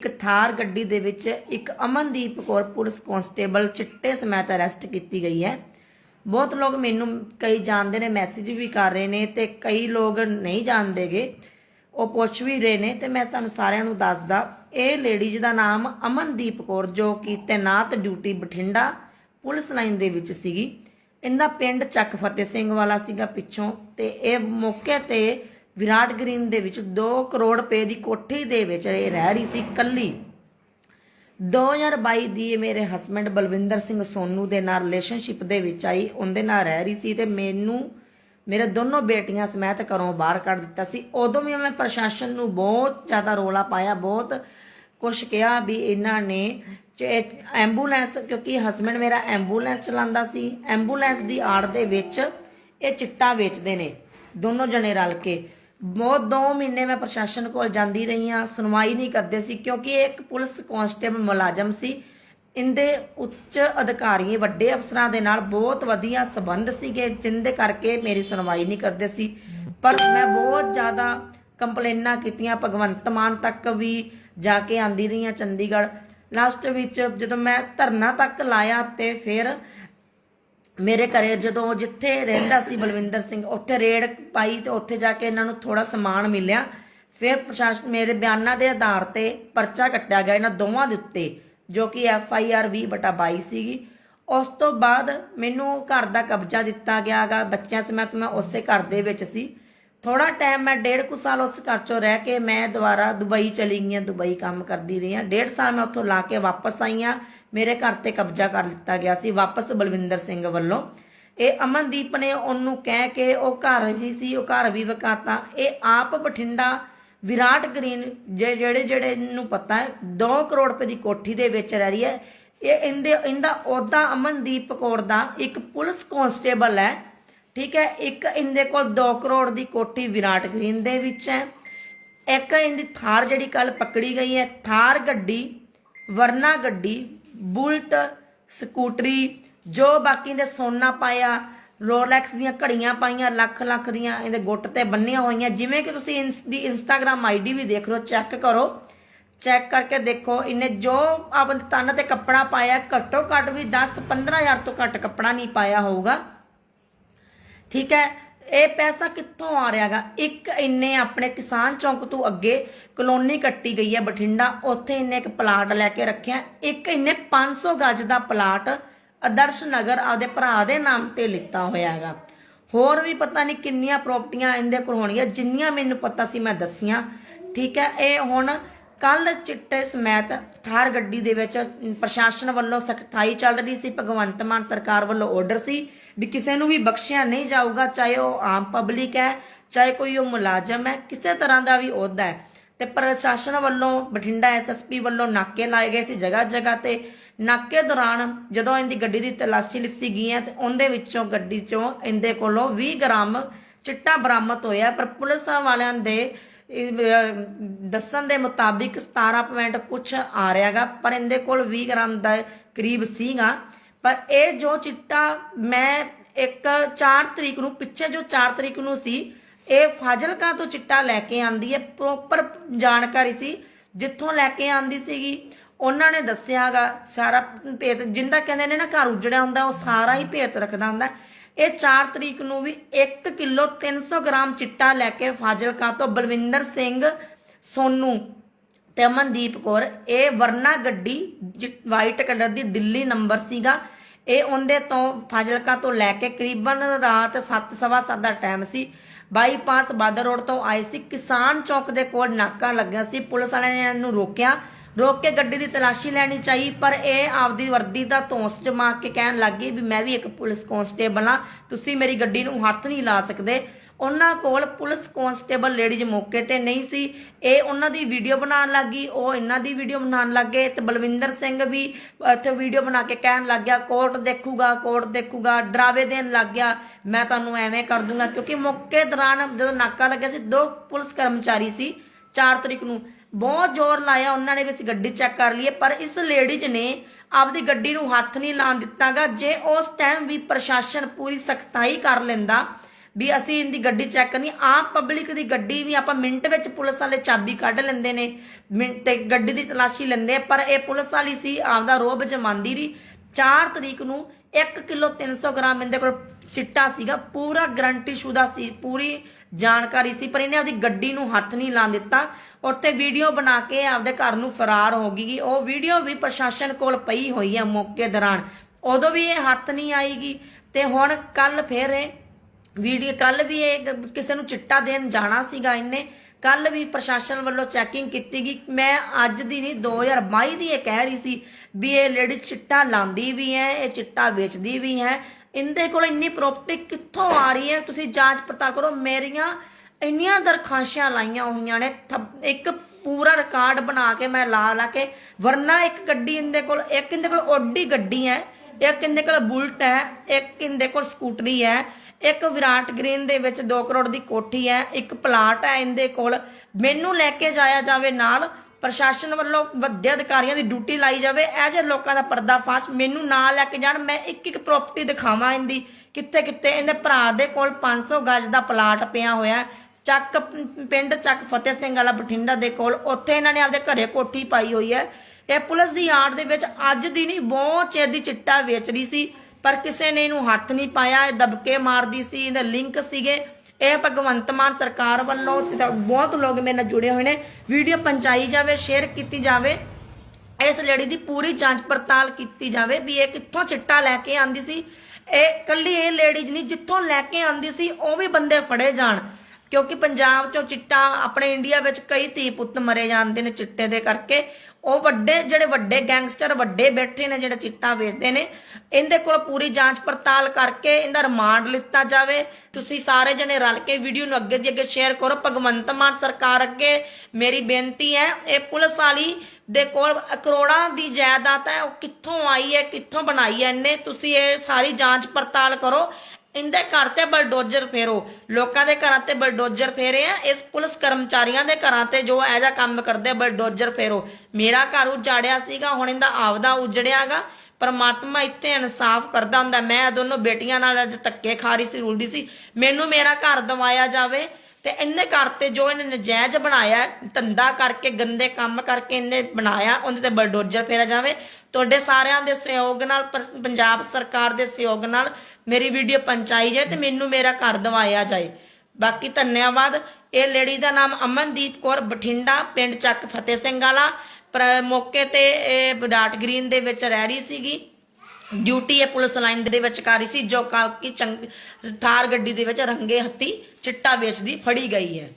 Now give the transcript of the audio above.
ਇੱਕ ਥਾਰ ਗੱਡੀ ਦੇ ਵਿੱਚ ਇੱਕ ਅਮਨਦੀਪ ਕੌਰ ਪੁਲਿਸ ਕਾਂਸਟੇਬਲ ਚਿੱਟੇ ਸਮੇਤ ਅਰੈਸਟ ਕੀਤੀ ਗਈ ਹੈ। ਬਹੁਤ ਲੋਕ ਮੈਨੂੰ ਕਈ ਜਾਣਦੇ ਨੇ, ਮੈਸੇਜ ਵੀ ਕਰ ਰਹੇ ਨੇ ਤੇ ਕਈ ਲੋਕ ਨਹੀਂ ਜਾਣਦੇਗੇ ਉਹ ਪੁੱਛ ਵੀ ਰਹੇ ਨੇ ਤੇ ਮੈਂ ਤੁਹਾਨੂੰ ਸਾਰਿਆਂ ਨੂੰ ਦੱਸਦਾ, ਇਹ ਲੇਡੀ ਦਾ ਨਾਮ ਅਮਨਦੀਪ ਕੌਰ ਜੋ ਕਿ ਤੈਨਾਤ ਡਿਊਟੀ ਬਠਿੰਡਾ ਪੁਲਿਸ ਲਾਈਨ ਦੇ ਵਿੱਚ ਸੀਗੀ। ਇਹਦਾ ਪਿੰਡ ਚੱਕ ਫਤਿਹ ਸਿੰਘ ਵਾਲਾ ਸੀਗਾ ਪਿੱਛੋਂ ਤੇ ਇਹ ਮੌਕੇ ਤੇ ਵਿਰਾਟ ਗ੍ਰੀਨ ਦੇ ਵਿੱਚ 2 ਕਰੋੜ ਰੁਪਏ ਦੀ ਕੋਠੀ ਦੇ ਵਿੱਚ ਇਹ ਰਹਿ ਰਹੀ ਸੀ ਕੱਲੀ 2022 ਦੀ ਮੇਰੇ ਹਸਬੰਡ ਬਲਵਿੰਦਰ ਸਿੰਘ ਸੋਨੂ ਦੇ ਨਾਲ ਰਿਲੇਸ਼ਨਸ਼ਿਪ ਦੇ ਵਿੱਚ ਆਈ, ਉਹਦੇ ਨਾਲ ਰਹਿ ਰਹੀ ਸੀ ਤੇ ਮੈਨੂੰ, ਮੇਰੇ ਦੋਨੋਂ ਬੇਟੀਆਂ ਸਮੇਤ ਘਰੋਂ ਬਾਹਰ ਕੱਢ ਦਿੱਤਾ ਸੀ। ਉਦੋਂ ਵੀ ਮੈਂ ਪ੍ਰਸ਼ਾਸਨ ਨੂੰ ਬਹੁਤ ਜ਼ਿਆਦਾ ਰੋਲਾ ਪਾਇਆ, ਬਹੁਤ ਕੁਛ ਕਿਹਾ ਵੀ ਇਹਨਾਂ ਨੇ ਚ- ਐਂਬੂਲੈਂਸ ਕਿਉਂਕਿ ਹਸਬੰਡ ਮੇਰਾ ਐਂਬੂਲੈਂਸ ਚਲਾਉਂਦਾ ਸੀ। ਐਂਬੂਲੈਂਸ ਦੀ ਆੜ ਦੇ ਵਿੱਚ ਇਹ ਚਿੱਟਾ ਵੇਚਦੇ ਨੇ, ਦੋਨੋਂ ਜਣੇ ਰਲ ਕੇ। ਬਹੁਤ 2 ਮਹੀਨੇ ਮੈਂ ਪ੍ਰਸ਼ਾਸਨ ਕੋਲ ਜਾਂਦੀ ਰਹੀ ਹਾਂ, ਸੁਣਵਾਈ ਨਹੀਂ ਕਰਦੇ ਸੀ, ਕਿਉਂਕਿ ਇਹ ਇੱਕ ਪੁਲਿਸ ਕਾਂਸਟੇਬਲ ਮੁਲਾਜ਼ਮ ਸੀ। ਇੰਦੇ ਉੱਚ ਅਧਿਕਾਰੀ ਵੱਡੇ ਅਫਸਰਾਂ ਦੇ ਨਾਲ ਬਹੁਤ ਵਧੀਆ ਸਬੰਧ ਸੀਗੇ, ਜਿੰਦੇ ਕਰਕੇ ਮੇਰੀ ਸੁਣਵਾਈ ਨਹੀਂ ਕਰਦੇ ਸੀ। ਪਰ ਮੈਂ ਬਹੁਤ ਜ਼ਿਆਦਾ ਕੰਪਲੇਨਾਂ ਕੀਤੀਆਂ, ਭਗਵੰਤ ਮਾਨ ਤੱਕ ਵੀ ਜਾ ਕੇ ਆਂਦੀ ਰਹੀ ਹਾਂ ਚੰਡੀਗੜ੍ਹ। ਲਾਸਟ ਵਿੱਚ ਜਦੋਂ ਮੈਂ ਧਰਨਾ ਤੱਕ ਲਾਇਆ ਤੇ ਫਿਰ ਮੇਰੇ ਘਰੇ ਜਦੋਂ ਜਿੱਥੇ ਰਹਿੰਦਾ ਸੀ ਬਲਵਿੰਦਰ ਸਿੰਘ, ਉੱਥੇ ਰੇਡ ਪਾਈ ਤੇ ਉੱਥੇ ਜਾ ਕੇ ਇਹਨਾਂ ਨੂੰ ਥੋੜਾ ਸਮਾਨ ਮਿਲਿਆ। ਫਿਰ ਪ੍ਰਸ਼ਾਸਨ ਮੇਰੇ ਬਿਆਨਾਂ ਦੇ ਆਧਾਰ ਤੇ ਪਰਚਾ ਕੱਟਿਆ ਗਿਆ ਇਹਨਾਂ ਦੋਵਾਂ ਦੇ ਉੱਤੇ, ਜੋ ਕਿ ਐਫ ਆਈ ਆਰ 20/22 ਸੀਗੀ। ਉਸ ਤੋਂ ਬਾਅਦ ਮੈਨੂੰ ਘਰ ਦਾ ਕਬਜ਼ਾ ਦਿੱਤਾ ਗਿਆਗਾ। ਬੱਚਿਆਂ ਸਮੇਤ ਮੈਂ ਉਸੇ ਘਰ ਦੇ ਵਿੱਚ ਸੀ। ਥੋੜਾ ਟਾਈਮ ਮੈਂ ਡੇਢ ਕੁ ਸਾਲ ਉਸ ਘਰ ਚੋਂ ਰਹਿ ਕੇ ਮੈਂ ਦੁਬਾਰਾ ਦੁਬਈ ਚਲੀ ਗਈ ਹਾਂ, ਦੁਬਈ ਕੰਮ ਕਰਦੀ ਰਹੀ ਹਾਂ। ਡੇਢ ਸਾਲ ਮੈਂ ਉੱਥੋਂ ਲਾ ਕੇ ਵਾਪਸ ਆਈ ਹਾਂ। ਮੇਰੇ ਘਰ ਤੇ ਕਬਜ਼ਾ ਕਰ ਲਿੱਤਾ ਗਿਆ ਸੀ ਵਾਪਸ ਬਲਵਿੰਦਰ ਸਿੰਘ ਵੱਲੋਂ। ਇਹ ਅਮਨਦੀਪ ਨੇ ਉਹਨੂੰ ਕਹਿ ਕੇ ਉਹ ਘਰ ਵੀ ਸੀ, ਉਹ ਘਰ ਵੀ ਵਕਾਤਾ। ਇਹ ਆਪ ਬਠਿੰਡਾ ਵਿਰਾਟ ਗ੍ਰੀਨ ਜਿਹੜੇ ਜਿਹੜੇ ਨੂੰ ਪਤਾ ਹੈ 2 ਕਰੋੜ ਰੁਪਏ ਦੀ ਕੋਠੀ ਦੇ ਵਿੱਚ ਰਹਿ ਰਹੀ ਹੈ। ਇਹ ਇਹਦੇ ਇਹਦਾ ਅਹੁਦਾ ਅਮਨਦੀਪ ਕੌਰ ਦਾ ਇੱਕ ਪੁਲਿਸ ਕਾਂਸਟੇਬਲ ਹੈ। ਠੀਕ ਹੈ, ਇੱਕ ਇਹਦੇ ਕੋਲ 2 ਕਰੋੜ ਦੀ ਕੋਠੀ ਵਿਰਾਟ ਗ੍ਰੀਨ ਦੇ ਵਿੱਚ ਹੈ, ਇੱਕ ਇਹਦੀ ਥਾਰ ਜਿਹੜੀ ਕੱਲ ਪਕੜੀ ਗਈ ਹੈ, ਥਾਰ ਗੱਡੀ, ਵਰਨਾ ਗੱਡੀ, ਬੁਲਟ, ਸਕੂਟਰੀ, ਜੋ ਬਾਕੀ ਦੇ ਸੋਨਾ ਪਾਇਆ, ਰੋਲੈਕਸ ਦੀਆਂ ਘੜੀਆਂ ਪਾਈਆਂ, ਲੱਖ ਲੱਖ ਦੀਆਂ ਇਹਦੇ ਗੁੱਟ ਤੇ ਬੰਨੀਆਂ ਹੋਈਆਂ, ਜਿਵੇਂ ਕਿ ਤੁਸੀਂ ਇੰਸ, ਦੀ ਇੰਸਟਾਗ੍ਰam ਆਈਡੀ ਵੀ ਦੇਖ ਲਓ ਚੈੱਕ ਕਰੋ, ਚੈੱਕ ਕਰਕੇ ਦੇਖੋ, ਇਹਨੇ ਜੋ ਆਪਣੇ ਤਨ ਤੇ ਕੱਪੜਾ ਪਾਇਆ, ਘੱਟੋ ਘੱਟ ਵੀ 10 15000 ਤੋਂ ਘੱਟ ਕੱਪੜਾ ਨਹੀਂ ਪਾਇਆ ਹੋਊਗਾ। ਠੀਕ ਹੈ? ਇਹ ਪੈਸਾ ਕਿੱਥੋਂ ਆ ਰਿਹਾਗਾ ਇੱਕ ਇੰਨੇ ਆਪਣੇ ਕਿਸਾਨ ਚੌਂਕ ਤੋਂ ਅੱਗੇ ਕਲੋਨੀ ਕੱਟੀ ਗਈ ਹੈ ਬਠਿੰਡਾ। ਉੱਥੇ ਇੰਨੇ ਇੱਕ ਪਲਾਟ ਲੈ ਕੇ ਰੱਖਿਆ। ਇੱਕ ਇੰਨੇ 500 ਗਜ ਦਾ ਪਲਾਟ ਆਦਰਸ਼ ਨਗਰ ਆਪਦੇ ਭਰਾ ਦੇ ਨਾਮ ਤੇ ਲਿੱਤਾ ਹੋਇਆ ਹੈਗਾ। ਹੋਰ ਵੀ ਪਤਾ ਨਹੀਂ ਕਿੰਨੀਆਂ ਪ੍ਰਾਪਰਟੀਆਂ ਇਹਦੇ ਕੋਲ ਹੋਣਗੀਆਂ। ਜਿੰਨੀਆਂ ਮੈਨੂੰ ਪਤਾ ਸੀ ਮੈਂ ਦੱਸੀਆਂ। ਠੀਕ ਹੈ? ਇਹ ਹੁਣ ਕੱਲ ਚਿੱਟੇ ਸਮੇਤ ਥਾਰ ਗੱਡੀ ਦੇ ਵਿੱਚ ਪ੍ਰਸ਼ਾਸਨ ਵੱਲੋਂ ਸਖਤਾਈ ਚੱਲ ਰਹੀ ਸੀ। ਭਗਵੰਤ ਮਾਨ ਸਰਕਾਰ ਵੱਲੋਂ ਆਰਡਰ ਸੀ ਵੀ ਕਿਸੇ ਨੂੰ ਵੀ ਬਖਸ਼ਿਆ ਨਹੀਂ ਜਾਊਗਾ, ਚਾਹੇ ਉਹ ਆਮ ਪਬਲਿਕ ਹੈ, ਚਾਹੇ ਕੋਈ ਉਹ ਮੁਲਾਜ਼ਮ ਹੈ, ਕਿਸੇ ਤਰ੍ਹਾਂ ਦਾ ਵੀ ਅਹੁਦਾ ਹੈ। ਤੇ ਪ੍ਰਸ਼ਾਸਨ ਵੱਲੋਂ, ਬਠਿੰਡਾ ਐਸਐਸਪੀ ਵੱਲੋਂ ਨਾਕੇ ਲਾਏ ਗਏ ਸੀ ਜਗ੍ਹਾ ਜਗ੍ਹਾ ਤੇ। ਨਾਕੇ ਦੌਰਾਨ ਜਦੋਂ ਇਹਦੀ ਗੱਡੀ ਦੀ ਤਲਾਸ਼ੀ ਲਿੱਤੀ ਗਈ ਹੈ ਤੇ ਉਹਦੇ ਵਿੱਚੋਂ ਗੱਡੀ ਚੋਂ ਇਹਦੇ ਕੋਲੋਂ 20 ਗ੍ਰਾਮ ਚਿੱਟਾ ਬਰਾਮਦ ਹੋਇਆ, ਪਰ ਪੁਲਿਸ ਵਾਲਿਆਂ ਦੇ ਦੱਸਣ ਦੇ ਮੁਤਾਬਿਕ 17 ਪੁਆਇੰਟ ਕੁਛ ਆ ਰਿਹਾਗਾ, ਪਰ ਇਹਦੇ ਕੋਲ 20 ਗ੍ਰਾਮ ਦਾ ਕਰੀਬ ਸੀਗਾ। ਪਰ ਇਹ ਜੋ ਚਿੱਟਾ ਮੈਂ ਇੱਕ 4 ਤਰੀਕ ਨੂੰ, ਪਿੱਛੇ ਜੋ 4 ਤਰੀਕ ਨੂੰ ਸੀ, ਇਹ ਫਾਜ਼ਿਲਕਾ ਤੋਂ ਚਿੱਟਾ ਲੈ ਕੇ ਆਂਦੀ ਹੈ ਪ੍ਰੋਪਰ ਜਾਣਕਾਰੀ ਸੀ, ਜਿੱਥੋਂ ਲੈ ਕੇ ਆਂਦੀ ਸੀਗੀ। ਉਹਨਾਂ ਨੇ ਦੱਸਿਆਗਾ, ਸਾਰਾ ਭੇਤ, ਜਿੰਦਾ ਕਹਿੰਦੇ ਨੇ ਨਾ ਘਰ ਉਜੜਿਆ ਹੁੰਦਾ, ਉਹ ਸਾਰਾ ਹੀ ਭੇਤ ਰੱਖਦਾ ਹੁੰਦਾ। ਇਹ 4 ਤਰੀਕ ਨੂੰ ਵੀ 1 ਕਿਲੋ 300 ਗ੍ਰਾਮ ਚਿੱਟਾ ਲੈ ਕੇ ਫਾਜ਼ਿਲਕਾ ਤੋਂ ਬਲਵਿੰਦਰ ਸਿੰਘ, ਸੋਨੂ ਤੇ ਅਮਨਦੀਪ ਕੌਰ। ਇਹ ਵਰਨਾ ਗੱਡੀ ਵਾਈਟ ਕਲਰ ਦੀ ਦਿੱਲੀ ਨੰਬਰ ਸੀਗਾ। ਇਹ ਉਹਦੇ ਤੋਂ ਫਾਜ਼ਿਲਕਾ ਤੋਂ ਲੈ ਕੇ ਕਰੀਬਨ ਰਾਤ 7:30 ਦਾ ਟਾਈਮ ਸੀ। ਬਾਈਪਾਸ ਬਾਦਰ ਰੋਡ ਤੋਂ ਆਏ ਸੀ। ਕਿਸਾਨ ਚੌਕ ਦੇ ਕੋਲ ਨਾਕਾ ਲੱਗਿਆ ਸੀ। ਪੁਲਿਸ ਵਾਲਿਆਂ ਨੇ ਇਹਨੂੰ ਰੋਕਿਆ। ਰੋਕ ਕੇ ਗੱਡੀ ਦੀ ਤਲਾਸ਼ੀ ਲੈਣੀ ਚਾਹੀ, ਪਰ ਇਹ ਆਪਦੀ ਵਰਦੀ ਦਾ ਧੌਂਸ ਜਮਾ ਕੇ ਕਹਿਣ ਲੱਗੀ ਵੀ ਮੈਂ ਵੀ ਇੱਕ ਪੁਲਿਸ ਕਾਂਸਟੇਬਲ ਆ ਤੁਸੀਂ ਮੇਰੀ ਗੱਡੀ ਨੂੰ ਹੱਥ ਨਹੀਂ ਲਾ ਸਕਦੇ। ਉਹਨਾਂ ਕੋਲ ਪੁਲਿਸ ਕਾਂਸਟੇਬਲ ਲੇਡੀਜ਼ ਮੌਕੇ ਤੇ ਨਹੀਂ ਸੀ। ਇਹ ਉਹਨਾਂ ਦੀ ਵੀਡੀਓ ਬਣਾਉਣ ਲੱਗੀ ਉਹ ਇਹਨਾਂ ਦੀ ਵੀਡੀਓ ਬਣਾਉਣ ਲੱਗੇ ਤੇ ਬਲਵਿੰਦਰ ਸਿੰਘ ਵੀ ਇੱਥੇ ਵੀਡੀਓ ਬਣਾ ਕੇ ਕਹਿਣ ਲੱਗ ਗਿਆ ਕੋਰਟ ਦੇਖੂਗਾ ਕੋਰਟ ਦੇਖੂਗਾ, ਡਰਾਵੇ ਦੇਣ ਲੱਗ ਗਿਆ। ਮੈਂ ਤੁਹਾਨੂੰ ਐਵੇਂ ਕਰ ਦੂੰਗਾ। ਕਿਉਂਕਿ ਮੌਕੇ ਦੌਰਾਨ ਜਦੋਂ ਨਾਕਾ ਲੱਗਿਆ ਸੀ, ਦੋ ਪੁਲਿਸ ਕਰਮਚਾਰੀ ਸੀ 4 ਤਰੀਕ ਨੂੰ। ਬਹੁਤ ਜ਼ੋਰ ਲਾਇਆ, ਉਹਨਾਂ ਨੇ ਵੀ ਅਸੀਂ ਗੱਡੀ ਚੈੱਕ ਕਰ ਲਈਏ, ਪਰ ਇਸ ਲੇਡੀਜ਼ ਨੇ ਆਪਦੀ ਗੱਡੀ ਨੂੰ ਹੱਥ ਨਹੀਂ ਲਾਣ ਦਿੱਤਾਗਾ। ਜੇ ਉਸ ਟਾਈਮ ਵੀ ਪ੍ਰਸ਼ਾਸਨ ਪੂਰੀ ਸਖਤਾਈ ਕਰ ਲੈਂਦਾ ਵੀ ਅਸੀਂ ਇਹਦੀ ਗੱਡੀ ਚੈੱਕ ਕਰਨੀ, ਆਮ ਪਬਲਿਕ ਦੀ ਗੱਡੀ ਵੀ ਆਪਾਂ ਮਿੰਟ ਵਿੱਚ ਪੁਲਿਸ ਵਾਲੇ ਚਾਬੀ ਕੱਢ ਲੈਂਦੇ ਨੇ, ਮਿੰਟ ਤੇ ਗੱਡੀ ਦੀ ਤਲਾਸ਼ੀ ਲੈਂਦੇ ਪਰ ਇਹ ਪੁਲਿਸ ਵਾਲੀ ਸੀ, ਆਪਦਾ ਰੋਬ ਜਮਾਂਦੀ ਰਹੀ। 4 ਤਰੀਕ ਨੂੰ 1 ਕਿਲੋ 300 ਗ੍ਰਾਮ ਇਹਦੇ ਕੋਲ ਚਿੱਟਾ ਸੀਗਾ, ਪੂਰਾ ਗਰੰਟੀ ਸ਼ੁਦਾ ਸੀ, ਪੂਰੀ ਜਾਣਕਾਰੀ ਸੀ, ਪਰ ਇਹਨੇ ਆਪਦੀ ਗੱਡੀ ਨੂੰ ਹੱਥ ਨਹੀਂ ਲਾਣ ਦਿੱਤਾ। ਔਰ ਵੀਡੀਓ ਬਣਾ ਕੇ ਆਪਦੇ ਘਰ ਨੂੰ ਫਰਾਰ ਹੋ ਗਈ। ਉਹ ਵੀਡੀਓ ਵੀ ਪ੍ਰਸ਼ਾਸਨ ਕੋਲ ਪਈ ਹੋਈ ਹੈ ਮੌਕੇ ਦੌਰਾਨ। ਉਦੋਂ ਵੀ ਇਹ ਹੱਥ ਨਹੀਂ ਆਏਗੀ ਤੇ ਹੁਣ ਕੱਲ ਫੇਰ ਇਹ ਵੀਡੀਓ ਕੱਲ ਵੀ ਇਹ ਕਿਸੇ ਨੂੰ ਚਿੱਟਾ ਦੇਣ ਜਾਣਾ ਸੀਗਾ ਇਹਨੇ। ਕੱਲ ਵੀ ਪ੍ਰਸ਼ਾਸਨ ਵੱਲੋਂ ਚੈਕਿੰਗ ਕੀਤੀ ਗਈ। ਮੈਂ ਅੱਜ ਦੀ ਨਹੀਂ 2022 ਦੀ ਇਹ ਕਹਿ ਰਹੀ ਸੀ ਵੀ ਇਹ ਲੇਡੀ ਚਿੱਟਾ ਲਾਉਂਦੀ ਵੀ ਹੈ, ਇਹ ਚਿੱਟਾ ਵੇਚਦੀ ਵੀ ਹੈ। ਇਹਦੇ ਕੋਲ ਇੰਨੀ ਪ੍ਰਾਪਰਟੀ ਕਿੱਥੋਂ ਆ ਰਹੀ ਹੈ? ਤੁਸੀਂ ਜਾਂਚ ਪੜਤਾਲ ਕਰੋ, ਮੇਰੀਆਂ ਇੰਨੀਆਂ ਦਰਖਾਸ਼ਾਂ ਲਾਈਆਂ ਹੋਈਆਂ ਨੇ। ਇੱਕ ਪੂਰਾ ਰਿਕਾਰਡ ਬਣਾ ਕੇ ਮੈਂ ਲਾ ਲਾ ਕੇ, ਵਰਨਾ ਇੱਕ ਗੱਡੀ ਇਹਦੇ ਕੋਲ, ਇੱਕ ਇਹਦੇ ਕੋਲ ਓਡੀ ਗੱਡੀ ਹੈ, ਇੱਕ ਇਹਦੇ ਕੋਲ ਬੁਲਟ ਹੈ, ਇੱਕ ਇਹਦੇ ਕੋਲ ਸਕੂਟਰੀ ਹੈ। ਇੱਕ ਵਿਰਾਟ ਗ੍ਰੀਨ ਦੇ ਵਿੱਚ 2 ਕਰੋੜ ਦੀ ਕੋਠੀ ਹੈ, ਇੱਕ ਪਲਾਟ ਹੈ ਇਹਦੇ ਕੋਲ। ਮੈਨੂੰ ਲੈ ਕੇ ਜਾਇਆ ਜਾਵੇ ਨਾਲ, ਪ੍ਰਸ਼ਾਸਨ ਵੱਲੋਂ ਵੱਡੇ ਅਧਿਕਾਰੀਆਂ ਦੀ ਡਿਊਟੀ ਲਾਈ ਜਾਵੇ, ਇਹ ਜੇ ਲੋਕਾਂ ਦਾ ਪਰਦਾਫਾਸ਼ ਮੈਨੂੰ ਨਾਲ ਲੈ ਕੇ ਜਾਣ, ਮੈਂ ਇੱਕ ਇੱਕ ਪ੍ਰਾਪਰਟੀ ਦਿਖਾਵਾਂ ਇਹਦੀ। ਕਿੱਥੇ ਕਿੱਥੇ ਇਹਦੇ ਭਰਾ ਦੇ ਕੋਲ 500 ਗਜ ਦਾ ਪਲਾਟ ਪਿਆ ਹੋਇਆ ਚੱਕ ਪਿੰਡ ਚੱਕ ਫਤਿਹ ਸਿੰਘ ਵਾਲਾ ਬਠਿੰਡਾ ਦੇ ਕੋਲ, ਉੱਥੇ ਇਹਨਾਂ ਨੇ ਆਪਦੇ ਘਰੇ ਕੋਠੀ ਪਾਈ ਹੋਈ ਹੈ। ਇਹ ਪੁਲਿਸ ਦੀ ਆੜ ਦੇ ਵਿੱਚ ਅੱਜ ਦੀ ਨਹੀਂ, ਬਹੁਤ ਚਿਰ ਦੀ ਚਿੱਟਾ ਵੇਚ ਰਹੀ ਸੀ। ਪਰ ਕਿਸੇ ਨੇ ਇਹਨੂੰ ਹੱਥ ਨਹੀਂ ਪਾਇਆ, ਇਹ ਦਬਕੇ ਮਾਰਦੀ ਸੀ, ਇਹਦੇ ਲਿੰਕ ਸੀਗੇ। ਇਹ ਭਗਵੰਤ ਮਾਨ ਸਰਕਾਰ ਵੱਲੋਂ ਬਹੁਤ ਲੋਕ ਮੇਰੇ ਨਾਲ ਜੁੜੇ ਹੋਏ ਨੇ। ਵੀਡੀਓ ਪਹੁੰਚਾਈ ਜਾਵੇ ਸ਼ੇਅਰ ਕੀਤੀ ਜਾਵੇ। ਇਸ ਲੇਡੀ ਦੀ ਪੂਰੀ ਜਾਂਚ ਪੜਤਾਲ ਕੀਤੀ ਜਾਵੇ ਵੀ ਇਹ ਕਿੱਥੋਂ ਚਿੱਟਾ ਲੈ ਕੇ ਆਂਦੀ ਸੀ। ਇਹ ਕੱਲੀ ਇਹ ਲੇਡੀ ਨਹੀਂ, ਜਿੱਥੋਂ ਲੈ ਕੇ ਆਂਦੀ ਸੀ, ਉਹ ਵੀ ਬੰਦੇ ਫੜੇ ਜਾਣ। ਕਿਉਂਕਿ ਪੰਜਾਬ ਚੋਂ ਚਿੱਟਾ ਆਪਣੇ ਇੰਡੀਆ ਵਿੱਚ ਕਈ ਧੀ ਪੁੱਤ ਮਰੇ ਜਾਂਦੇ ਨੇ ਚਿੱਟੇ ਦੇ ਕਰਕੇ। ਉਹ ਵੱਡੇ, ਜਿਹੜੇ ਵੱਡੇ ਗੈਂਗਸਟਰ, ਵੱਡੇ ਬੈਠੇ ਨੇ ਜਿਹੜੇ ਚਿੱਟਾ ਵੇਚਦੇ ਨੇ, ਇਹਦੇ ਕੋਲ ਪੂਰੀ ਜਾਂਚ ਪੜਤਾਲ ਕਰਕੇ ਇਹਦਾ ਰਿਮਾਂਡ ਲਿੱਤਾ ਜਾਵੇ। ਤੁਸੀਂ ਸਾਰੇ ਜਣੇ ਰਲ ਕੇ ਵੀਡੀਓ ਨੂੰ ਅੱਗੇ ਦੀ ਅੱਗੇ ਸ਼ੇਅਰ ਕਰੋ। ਭਗਵੰਤ ਮਾਨ ਸਰਕਾਰ ਅੱਗੇ ਮੇਰੀ ਬੇਨਤੀ ਹੈ, ਇਹ ਪੁਲਿਸ ਵਾਲੀ ਦੇ ਕੋਲ ਕਰੋੜਾਂ ਦੀ ਜਾਇਦਾਦ ਹੈ, ਉਹ ਕਿੱਥੋਂ ਆਈ ਹੈ, ਕਿੱਥੋਂ ਬਣਾਈ ਹੈ ਇਹਨੇ ਤੁਸੀਂ ਇਹ ਸਾਰੀ ਜਾਂਚ ਪੜਤਾਲ ਕਰੋ। ਇਹਦੇ ਘਰ ਤੇ ਬਲਡੋਜ਼ਰ ਫੇਰੋ। ਲੋਕਾਂ ਦੇ ਘਰਾਂ ਤੇ ਬਲਡੋਜ਼ਰ ਫੇਰੇ ਆ। ਇਸ ਪੁਲਿਸ ਕਰਮਚਾਰੀਆਂ ਦੇ ਘਰਾਂ ਤੇ ਜੋ ਇਹ ਜਿਹਾ ਕੰਮ ਕਰਦੇ, ਬਲਡੋਜ਼ਰ ਫੇਰੋ। ਮੇਰਾ ਘਰ ਉਜਾੜਿਆ ਸੀਗਾ, ਹੁਣ ਇਹਦਾ ਆਪਦਾ ਉਜੜਿਆਗਾ। ਪਰਮਾਤਮਾ ਇੱਥੇ ਇਨਸਾਫ ਕਰਦਾ ਹੁੰਦਾ। ਮੈਂ ਦੋਨੋਂ ਬੇਟੀਆਂ ਨਾਲ ਅੱਜ ਧੱਕੇ ਖਾ ਰਹੀ ਸੀ, ਰੁਲਦੀ ਸੀ। ਮੈਨੂੰ ਮੇਰਾ ਘਰ ਦਵਾਇਆ ਜਾਵੇ। ਤੇ ਇਹਨੇ ਘਰ ਤੇ ਜੋ ਇਹਨੇ ਨਜਾਇਜ਼ ਬਣਾਇਆ, ਧੰਦਾ ਕਰਕੇ, ਗੰਦੇ ਕੰਮ ਕਰਕੇ ਇਹਨੇ ਬਣਾਇਆ, ਉਹਦੇ ਤੇ ਬਲਡੋਜ਼ਰ ਫੇਰਿਆ ਜਾਵੇ। ਤੁਹਾਡੇ ਸਾਰਿਆਂ ਦੇ ਸਹਿਯੋਗ ਨਾਲ ਪੰਜਾਬ ਸਰਕਾਰ ਦੇ ਸਹਿਯੋਗ ਨਾਲ ਮੇਰੀ ਵੀਡੀਓ ਪਹੁੰਚਾਈ ਜਾਏ ਤੇ ਮੈਨੂੰ ਮੇਰਾ ਘਰ ਦਵਾਇਆ ਜਾਏ। ਬਾਕੀ ਧੰਨਵਾਦ। ਇਹ ਲੇਡੀ ਦਾ ਨਾਮ ਅਮਨਦੀਪ ਕੌਰ ਬਠਿੰਡਾ, ਪਿੰਡ ਚੱਕ ਫਤਿਹ ਸਿੰਘ ਵਾਲਾ। ਮੌਕੇ ਤੇ ਇਹ ਵਿਰਾਟ ਗ੍ਰੀਨ ਦੇ ਵਿੱਚ ਰਹਿ ਰਹੀ ਸੀਗੀ। ਡਿਊਟੀ ਇਹ ਪੁਲਿਸ ਲਾਈਨ ਦੇ ਵਿੱਚ ਕਰ ਰਹੀ ਸੀ, ਜੋ ਕਿ ਚੰਗ ਥਾਰ ਗੱਡੀ ਦੇ ਵਿੱਚ ਰੰਗੇ ਹੱਤੀ ਚਿੱਟਾ ਵੇਚਦੀ ਫੜੀ ਗਈ ਹੈ।